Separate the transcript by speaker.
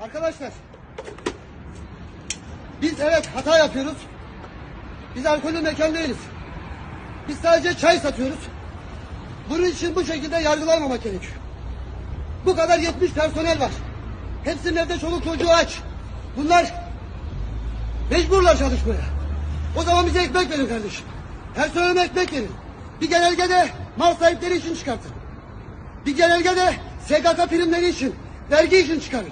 Speaker 1: Arkadaşlar. Biz evet hata yapıyoruz. Biz alkollü mekan değiliz. Biz sadece çay satıyoruz. Bunun için bu şekilde yargılanmamak gerekiyor. Bu kadar 70 personel var. Hepsinin evde çoluk çocuğu aç. Bunlar mecburlar çalışmaya. O zaman bize ekmek verin kardeşim. Personelime ekmek verin. Bir genelgede mal sahipleri için çıkartın. Bir genelgede SGK primleri için, vergi için çıkarın.